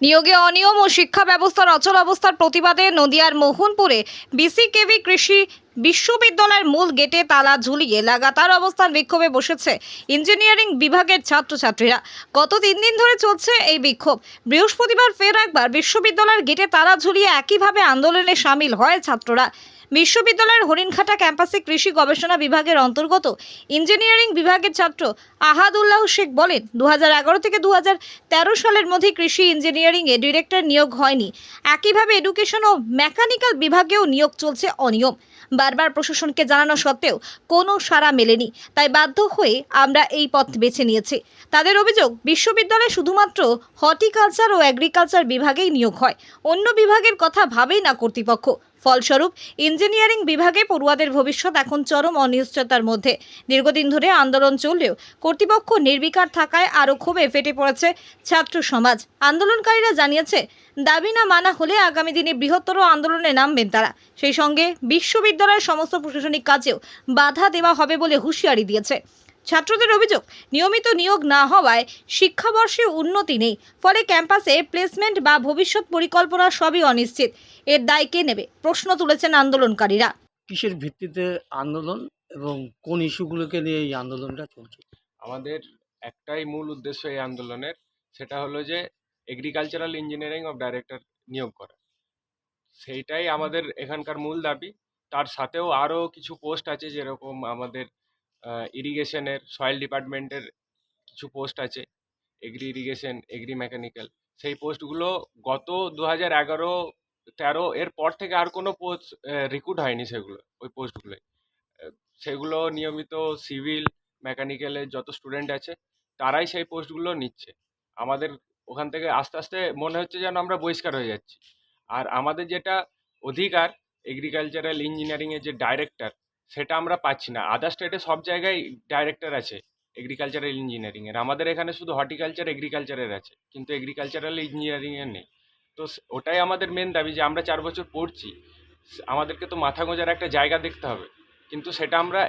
নিয়োগে অনিয়ম ও শিক্ষা ব্যবস্থার অচল অবস্থার প্রতিবাদে নদিয়ার মোহনপুরে বিসিকেভি কৃষি বিশ্ববিদ্যালয়ের মূল গেটে তালা ঝুলিয়ে লাগাতার অবস্থান বিক্ষোভে বসেছে ইঞ্জিনিয়ারিং বিভাগের ছাত্রছাত্রীরা। গত তিন দিন ধরে চলছে এই বিক্ষোভ। বৃহস্পতিবার ফের একবার বিশ্ববিদ্যালয়ের গেটে তালা ঝুলিয়ে একইভাবে আন্দোলনে সামিল হয় ছাত্ররা। বিশ্ববিদ্যালয়ের হরিণঘাটা ক্যাম্পাসে কৃষি গবেষণা বিভাগের অন্তর্গত ইঞ্জিনিয়ারিং বিভাগের ছাত্র আহাদুল্লাহ শেখ বলেন দু হাজার এগারো থেকে দু হাজার তেরো সালের মধ্যে কৃষি ইঞ্জিনিয়ারিংয়ে ডিরেক্টর নিয়োগ হয়নি। একইভাবে এডুকেশন ও মেকানিক্যাল বিভাগেও নিয়োগ চলছে অনিয়ম। বারবার প্রশাসনকে জানানো সত্ত্বেও কোনো সাড়া মেলেনি। তাই বাধ্য হয়ে আমরা এই পথ বেছে নিয়েছি। তাদের অভিযোগ, বিশ্ববিদ্যালয়ে শুধুমাত্র হর্টিকালচার ও অ্যাগ্রিকালচার বিভাগেই নিয়োগ হয়। অন্য বিভাগের কথা ভাবেই না কর্তৃপক্ষ। ফলস্বরূপ, ইঞ্জিনিয়ারিং বিভাগে পড়ুয়াদের ভবিষ্যৎ এখন চরম অনিশ্চয়তার মধ্যে। দীর্ঘদিন ধরে আন্দোলন চললেও কর্তৃপক্ষ নির্বিকার থাকায় আরও ক্ষোভে ফেটে পড়েছে ছাত্র সমাজ। আন্দোলনকারীরা জানিয়েছে, দাবি না মানা হলে আগামী দিনে বৃহত্তর আন্দোলনে নামবেন তারা। সেই সঙ্গে বিশ্ববিদ্যালয়ের সমস্ত প্রশাসনিক কাজেও বাধা দেওয়া হবে বলে হুঁশিয়ারি দিয়েছে। ছাত্রদের অভিযোগ নিয়মিত নিয়োগ না হওয়ায় শিক্ষাবর্ষে উন্নতি নেই। ফলে ক্যাম্পাসে প্লেসমেন্ট বা ভবিষ্যৎ পরিকল্পনা সবই অনিশ্চিত। এর দায় কে নেবে? প্রশ্ন তুলেছেন আন্দোলনকারীরা। কিসের ভিত্তিতে আন্দোলন এবং কোন ইস্যুগুলোকে নিয়ে এই আন্দোলনটা চলছে? আমাদের একটাই মূল উদ্দেশ্য এই আন্দোলনের সেটা হলো যে এগ্রিকালচারাল ইঞ্জিনিয়ারিং অফ ডাইরেক্টর নিয়োগ করা। সেইটাই আমাদের এখানকার মূল দাবি। তার সাথেও আরও কিছু পোস্ট আছে যেরকম আমাদের ইরিগেশনের সয়েল ডিপার্টমেন্টের কিছু পোস্ট আছে এগ্রি ইরিগেশন এগ্রি মেকানিক্যাল সেই পোস্টগুলো গত দু হাজার এগারো, তেরো, এর পর থেকে আর কোনো পোস্ট রিক্রুট হয়নি সেগুলো, ওই পোস্টগুলোয় সেগুলো নিয়মিত সিভিল মেকানিক্যালের যত স্টুডেন্ট আছে, তারাই সেই পোস্টগুলো নিচ্ছে। আমাদের ওখান থেকে আস্তে আস্তে মনে হচ্ছে যেন আমরা বহিষ্কার হয়ে যাচ্ছি। আর আমাদের যেটা অধিকার এগ্রিকালচারাল ইঞ্জিনিয়ারিংয়ের যে ডাইরেক্টর সেটা আমরা পাচ্ছি না। আদার স্টেটে সব জায়গায় ডাইরেক্টর আছে এগ্রিকালচারাল ইঞ্জিনিয়ারিংয়ের আমাদের এখানে শুধু হর্টিকালচার এগ্রিকালচারের আছে, কিন্তু এগ্রিকালচারাল ইঞ্জিনিয়ারিংয়ের নেই। তো ওটাই আমাদের মেন দাবি যে আমরা চার বছর পড়ছি আমাদেরকে তো মাথা গোঁজার একটা জায়গা দেখতে হবে, কিন্তু সেটা আমরা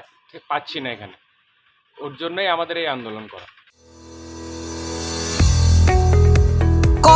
পাচ্ছি না এখানে। ওর জন্যই আমাদের এই আন্দোলন করা।